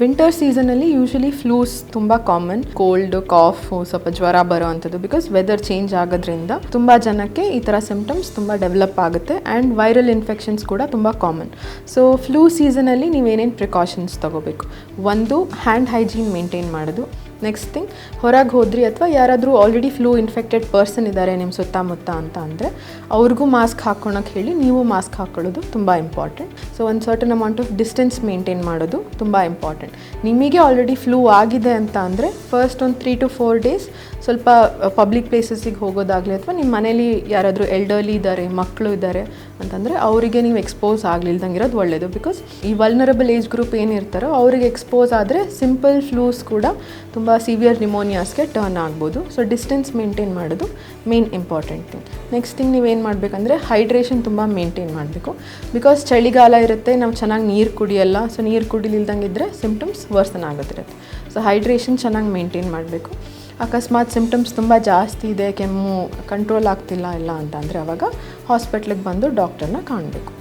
Winter ಸೀಸನಲ್ಲಿ usually ಫ್ಲೂಸ್ ತುಂಬ common cold calf ಸ್ವಲ್ಪ ಜ್ವರ ಬರೋ ಅಂಥದ್ದು. ಬಿಕಾಸ್ ವೆದರ್ ಚೇಂಜ್ ಆಗೋದ್ರಿಂದ ತುಂಬ ಜನಕ್ಕೆ ಈ ಥರ ಸಿಂಪ್ಟಮ್ಸ್ ತುಂಬ ಡೆವಲಪ್ ಆಗುತ್ತೆ ಆ್ಯಂಡ್ ವೈರಲ್ ಇನ್ಫೆಕ್ಷನ್ಸ್ ಕೂಡ ತುಂಬ ಕಾಮನ್ ಸೊ ಫ್ಲೂ ಸೀಸನಲ್ಲಿ ನೀವೇನೇನು ಪ್ರಿಕಾಷನ್ಸ್ ತಗೋಬೇಕು? ಒಂದು ಹ್ಯಾಂಡ್ ಹೈಜೀನ್ ಮೇಂಟೈನ್ ಮಾಡೋದು. ನೆಕ್ಸ್ಟ್ ಥಿಂಗ್ ಹೊರಗೆ ಹೋದ್ರಿ ಅಥವಾ ಯಾರಾದರೂ ಆಲ್ರೆಡಿ ಫ್ಲೂ ಇನ್ಫೆಕ್ಟೆಡ್ ಪರ್ಸನ್ ಇದ್ದಾರೆ ನಿಮ್ಮ ಸುತ್ತಮುತ್ತ ಅಂತ ಅಂದರೆ, ಅವ್ರಿಗೂ ಮಾಸ್ಕ್ ಹಾಕ್ಕೊಳಕ್ಕೆ ಹೇಳಿ ನೀವು ಮಾಸ್ಕ್ ಹಾಕ್ಕೊಳ್ಳೋದು ತುಂಬ ಇಂಪಾರ್ಟೆಂಟ್ ಸೊ ಒಂದು certain amount of distance maintain ಮಾಡೋದು ತುಂಬ ಇಂಪಾರ್ಟೆಂಟ್ ನಿಮಗೆ ಆಲ್ರೆಡಿ ಫ್ಲೂ ಆಗಿದೆ ಅಂತ ಅಂದರೆ ಫಸ್ಟ್ ಒಂದು ತ್ರೀ ಟು ಫೋರ್ ಡೇಸ್ ಸ್ವಲ್ಪ ಪಬ್ಲಿಕ್ ಪ್ಲೇಸಸ್ಸಿಗೆ ಹೋಗೋದಾಗಲಿ ಅಥವಾ ನಿಮ್ಮ ಮನೇಲಿ ಯಾರಾದರೂ ಎಲ್ಡರ್ಲಿ ಇದ್ದಾರೆ ಮಕ್ಕಳು ಇದ್ದಾರೆ ಅಂತಂದರೆ ಅವರಿಗೆ ನೀವು ಎಕ್ಸ್ಪೋಸ್ ಆಗಲಿಲ್ದಂಗೆ ಇರೋದು ಒಳ್ಳೆಯದು ಬಿಕಾಸ್ ಈ ವಲ್ನರಬಲ್ ಏಜ್ ಗ್ರೂಪ್ ಏನಿರ್ತಾರೋ ಅವರಿಗೆ ಎಕ್ಸ್ಪೋಸ್ ಆದರೆ ಸಿಂಪಲ್ ಫ್ಲೂಸ್ ಕೂಡ ತುಂಬ ಸಿವಿಯರ್ ನಿಮೋನಿಯಾಸ್ಗೆ ಟರ್ನ್ ಆಗ್ಬೋದು. ಸೊ ಡಿಸ್ಟೆನ್ಸ್ ಮೇಂಟೈನ್ ಮಾಡೋದು main important thing next thing ನೀವೇನು ಮಾಡಬೇಕಂದ್ರೆ ಹೈಡ್ರೇಷನ್ ತುಂಬ ಮೇಂಟೈನ್ ಮಾಡಬೇಕು. ಬಿಕಾಸ್ ಚಳಿಗಾಲ ಇರುತ್ತೆ, ನಾವು ಚೆನ್ನಾಗಿ ನೀರು ಕುಡಿಯಲ್ಲ ಸೊ ನೀರು ಕುಡಿಲಿಲ್ದಂಗೆ ಇದ್ದರೆ ಸಿಮ್ಟಮ್ಸ್ ವರ್ಸನ್ ಆಗುತ್ತಿರುತ್ತೆ ಸೊ ಹೈಡ್ರೇಷನ್ ಚೆನ್ನಾಗಿ ಮೇಂಟೈನ್ ಮಾಡಬೇಕು. ಅಕಸ್ಮಾತ್ ಸಿಂಪ್ಟಮ್ಸ್ ತುಂಬ ಜಾಸ್ತಿ ಇದೆ, ಕೆಮ್ಮು ಕಂಟ್ರೋಲ್ ಆಗ್ತಿಲ್ಲ, ಇಲ್ಲ ಅಂತಂದರೆ ಅವಾಗ ಹಾಸ್ಪಿಟ್ಲಿಗೆ ಬಂದು ಡಾಕ್ಟರ್ನ ಕಾಣಬೇಕು.